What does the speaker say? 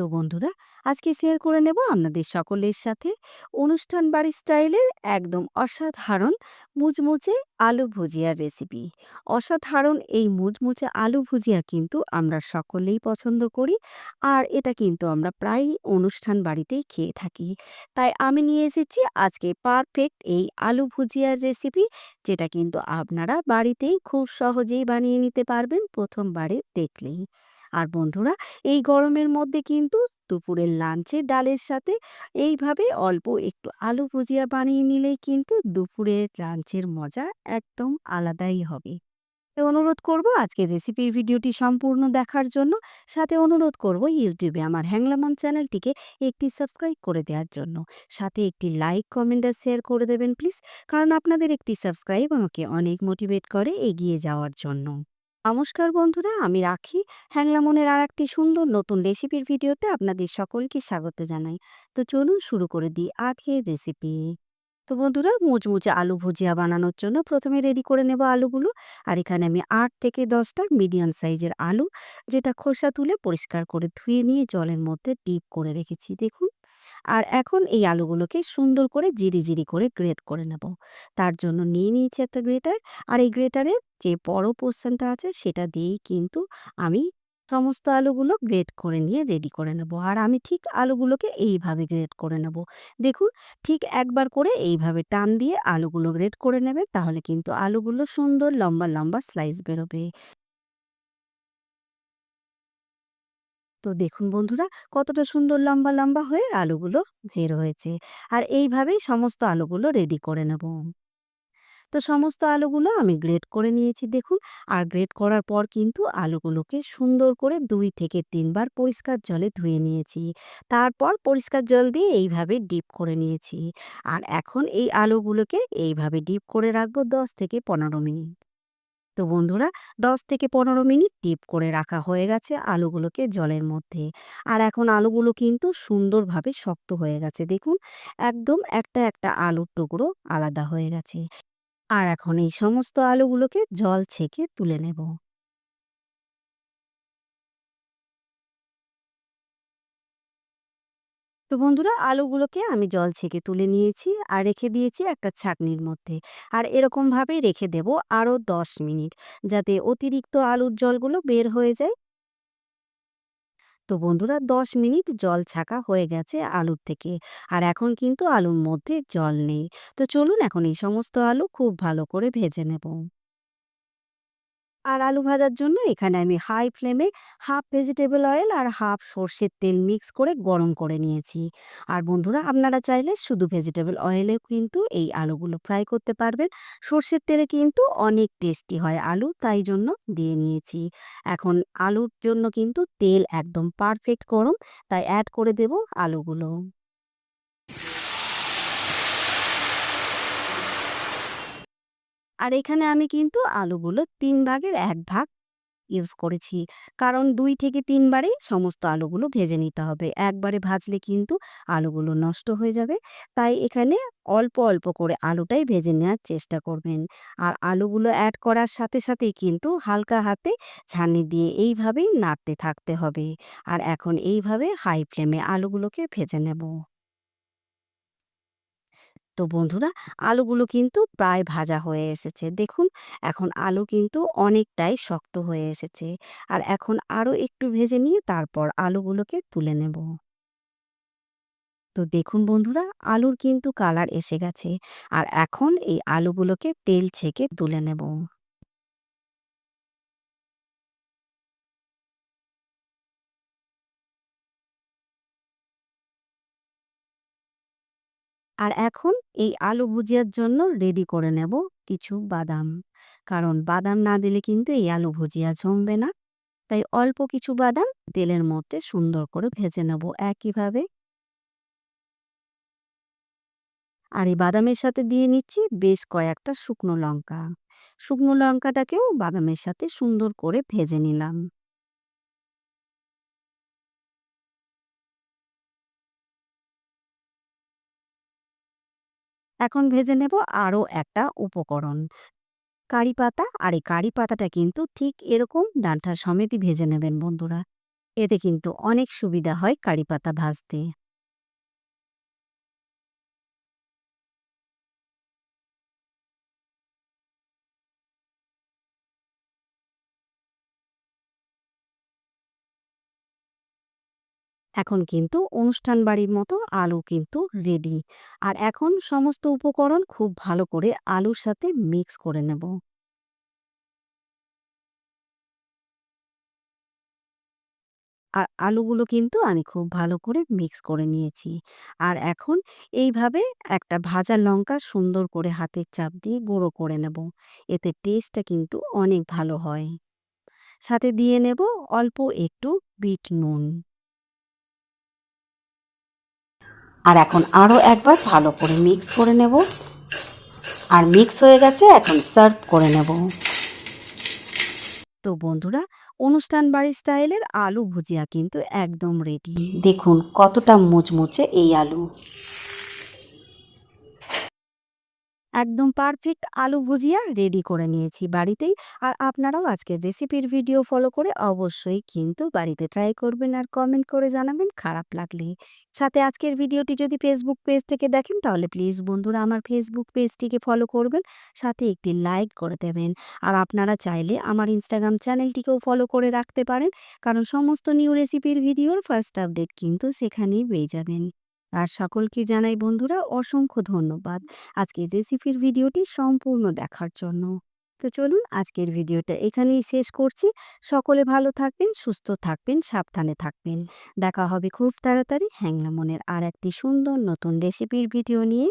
তো বন্ধুরা, আজকে শেয়ার করে নেব আপনাদের সকলের সাথে অনুষ্ঠান বাড়ি স্টাইলের একদম অসাধারণ মুচমুচে আলু ভুজিয়ার রেসিপি। অসাধারণ এই মুচমুচে আলু ভুজিয়া কিন্তু আমরা সকলেই পছন্দ করি আর এটা কিন্তু আমরা প্রায় অনুষ্ঠান বাড়িতেই খেয়ে থাকি। তাই আমি নিয়ে এসেছি আজকে পারফেক্ট এই আলু ভুজিয়ার রেসিপি যেটা কিন্তু আপনারা বাড়িতেই খুব সহজেই বানিয়ে নিতে পারবেন প্রথমবারে দেখলেই। আর বন্ধুরা, এই গরমের মধ্যে কিন্তু দুপুরের লাঞ্চে ডালের সাথে এইভাবে অল্প একটু আলু ভুজিয়া বানিয়ে নিলেই কিন্তু দুপুরের লাঞ্চের মজা একদম আলাদাই হবে। অনুরোধ করব আজকে রেসিপির ভিডিওটি সম্পূর্ণ দেখার জন্য। সাথে অনুরোধ করব ইউটিউবে আমার হ্যাংলামন চ্যানেলটিকে একটি সাবস্ক্রাইব করে দেওয়ার জন্য। সাথে একটি লাইক কমেন্ট আর শেয়ার করে দেবেন প্লিজ কারণ আপনাদের একটি সাবস্ক্রাইব আমাকে অনেক মোটিভেট করে এগিয়ে যাওয়ার জন্য। নমস্কার বন্ধুরা, আমি রাখি। হ্যাংলামনের আর একটি সুন্দর নতুন রেসিপির ভিডিওতে আপনাদের সকলকে স্বাগত জানাই। তো চলুন শুরু করে দিই আজকের রেসিপি। তো বন্ধুরা মুচমুচে আলু ভুজিয়া বানানোর জন্য প্রথমে রেডি করে নেব আলুগুলো। আর এখানে আমি আট থেকে দশটা মিডিয়াম সাইজের আলু, যেটা খোসা তুলে পরিষ্কার করে ধুয়ে নিয়ে জলের মধ্যে ডিপ করে রেখেছি। দেখুন আর এখন এই আলুগুলোকে সুন্দর করে জিরি জিরি করে গ্রেট করে নেব। তার জন্য নিয়ে নিয়েছি একটা গ্রেটার আর এই গ্রেটারের যে বড় পোর্শনটা আছে সেটা দিয়েই কিন্তু আমি সমস্ত আলুগুলো গ্রেট করে নিয়ে রেডি করে নেব। আর আমি ঠিক আলুগুলোকে এইভাবে গ্রেট করে নেব। দেখুন, ঠিক একবার করে এইভাবে টান দিয়ে আলুগুলো গ্রেট করে নেবে তাহলে কিন্তু আলুগুলো সুন্দর লম্বা লম্বা স্লাইস বেরোবে। তো দেখুন বন্ধুরা, কতটা সুন্দর লম্বা লম্বা হয়ে আলুগুলো বের হয়েছে। আর এইভাবেই সমস্ত আলুগুলো রেডি করে নেব। তো সমস্ত আলুগুলো আমি গ্রেড করে নিয়েছি দেখুন। আর গ্রেড করার পর কিন্তু আলুগুলোকে সুন্দর করে দুই থেকে তিনবার পরিষ্কার জলে ধুয়ে নিয়েছি। তারপর পরিষ্কার জল দিয়ে এইভাবে ডিপ করে নিয়েছি। আর এখন এই আলুগুলোকে এইভাবে ডিপ করে রাখব দশ থেকে পনেরো মিনিট। তো বন্ধুরা, দশ থেকে পনেরো মিনিট টিপ করে রাখা হয়ে গেছে আলুগুলোকে জলের মধ্যে। আর এখন আলুগুলো কিন্তু সুন্দরভাবে শক্ত হয়ে গেছে। দেখুন, একদম একটা একটা আলুর টুকরো আলাদা হয়ে গেছে। আর এখন এই সমস্ত আলুগুলোকে জল ছেঁকে তুলে নেব। তো বন্ধুরা, আলুগুলোকে আমি জল ছেঁকে তুলে নিয়েছি আর রেখে দিয়েছি একটা ছাঁকনির মধ্যে। আর এরকমভাবেই রেখে দেব আরও দশ মিনিট, যাতে অতিরিক্ত আলুর জলগুলো বের হয়ে যায়। তো বন্ধুরা, দশ মিনিট জল ছাকা হয়ে গেছে আলুর থেকে। আর এখন কিন্তু আলুর মধ্যে জল নেই। তো চলুন, এখন এই সমস্ত আলু খুব ভালো করে ভেজে নেব। আর আলু ভাজার জন্য এখানে আমি হাই ফ্লেমে হাফ ভেজিটেবল অয়েল আর হাফ সর্ষের তেল মিক্স করে গরম করে নিয়েছি। আর বন্ধুরা, আপনারা চাইলে শুধু ভেজিটেবল অয়েলেও কিন্তু এই আলুগুলো ফ্রাই করতে পারবেন। সর্ষের তেলে কিন্তু অনেক টেস্টি হয় আলু, তাই জন্য দিয়ে নিয়েছি। এখন আলুর জন্য কিন্তু তেল একদম পারফেক্ট গরম, তাই অ্যাড করে দেব আলুগুলো। আর এখানে আমি কিন্তু আলুগুলো তিন ভাগের এক ভাগ ইউজ করেছি। কারণ দুই থেকে তিনবারেই সমস্ত আলুগুলো ভেজে নিতে হবে। একবারে ভাজলে কিন্তু আলুগুলো নষ্ট হয়ে যাবে। তাই এখানে অল্প অল্প করে আলুটাই ভেজে নেওয়ার চেষ্টা করবেন। আর আলুগুলো অ্যাড করার সাথে সাথেই কিন্তু হালকা হাতে ছানি দিয়ে এইভাবেই নাড়তে থাকতে হবে। আর এখন এইভাবে হাই ফ্লেমে আলুগুলোকে ভেজে নেব। তো বন্ধুরা, আলুগুলো কিন্তু প্রায় ভাজা হয়ে এসেছে। দেখুন, এখন আলু কিন্তু অনেকটাই শক্ত হয়ে এসেছে। আর এখন আরও একটু ভেজে নিয়ে তারপর আলুগুলোকে তুলে নেব। তো দেখুন বন্ধুরা, আলুর কিন্তু কালার এসে গেছে। আর এখন এই আলুগুলোকে তেল ছেঁকে তুলে নেব। আর এখন এই আলু ভুজিয়ার জন্য রেডি করে নেব কিছু বাদাম। কারণ বাদাম না দিলে কিন্তু এই আলু ভুজিয়া জমবে না। তাই অল্প কিছু বাদাম তেলের মধ্যে সুন্দর করে ভেজে নেব একইভাবে। আর এই বাদামের সাথে দিয়ে নিচ্ছি বেশ কয়েকটা শুকনো লঙ্কা। শুকনো লঙ্কাটাকেও বাদামের সাথে সুন্দর করে ভেজে নিলাম। এখন ভেজে নেব আরও একটা উপকরণ। কারি পাতা, আর এই কারি পাতাটা কিন্তু ঠিক এরকম ডাঁটা সমেতই ভেজে নেবেন বন্ধুরা। এতে কিন্তু অনেক সুবিধা হয় কারি পাতা ভাজতে। এখন কিন্তু অনুষ্ঠান বাড়ির মতো আলু কিন্তু রেডি আর এখন সমস্ত উপকরণ খুব ভালো করে আলুর সাথে মিক্স করে নেব। আর আলুগুলো কিন্তু আমি খুব ভালো করে মিক্স করে নিয়েছি। আর এখন এইভাবে একটা ভাজা লঙ্কা সুন্দর করে হাতের চাপ দিয়ে গুঁড়ো করে নেব। এতে টেস্টটা কিন্তু অনেক ভালো হয়। সাথে দিয়ে নেব অল্প একটু বিট নুন। আর এখন আরও একবার ভালো করে মিক্স করে নেব। আর মিক্স হয়ে গেছে, এখন সার্ভ করে নেব। তো বন্ধুরা, অনুষ্ঠান বাড়ির স্টাইলের আলু ভুজিয়া কিন্তু একদম রেডি দেখুন কতটা মুচমুচে এই আলু। একদম পারফেক্ট আলু ভুজিয়া রেডি করে নিয়েছি বাড়িতেই। আর আপনারাও আজকের রেসিপির ভিডিও ফলো করে অবশ্যই কিন্তু বাড়িতে ট্রাই করবেন আর কমেন্ট করে জানাবেন, খারাপ লাগলে। সাথে আজকের ভিডিওটি যদি ফেসবুক পেজ থেকে দেখেন, তাহলে প্লিজ বন্ধুরা আমার ফেসবুক পেজটিকে ফলো করবেন, সাথে একটি লাইক করে দেবেন। আর আপনারা চাইলে আমার ইনস্টাগ্রাম চ্যানেলটিকেও ফলো করে রাখতে পারেন, কারণ সমস্ত নিউ রেসিপির ভিডিওর ফার্স্ট আপডেট কিন্তু সেখানেই পেয়ে যাবেন। আর সকলকে জানাই বন্ধুরা অসংখ্য ধন্যবাদ আজকের রেসিপির ভিডিওটি সম্পূর্ণ দেখার জন্য। তো চলুন আজকের ভিডিওটা এখানেই শেষ করছি। সকলে ভালো থাকবেন, সুস্থ থাকবেন, সাবধানে থাকবেন। দেখা হবে খুব তাড়াতাড়ি। হ্যাংলামনের আর একটি সুন্দর নতুন রেসিপির ভিডিও নিয়ে।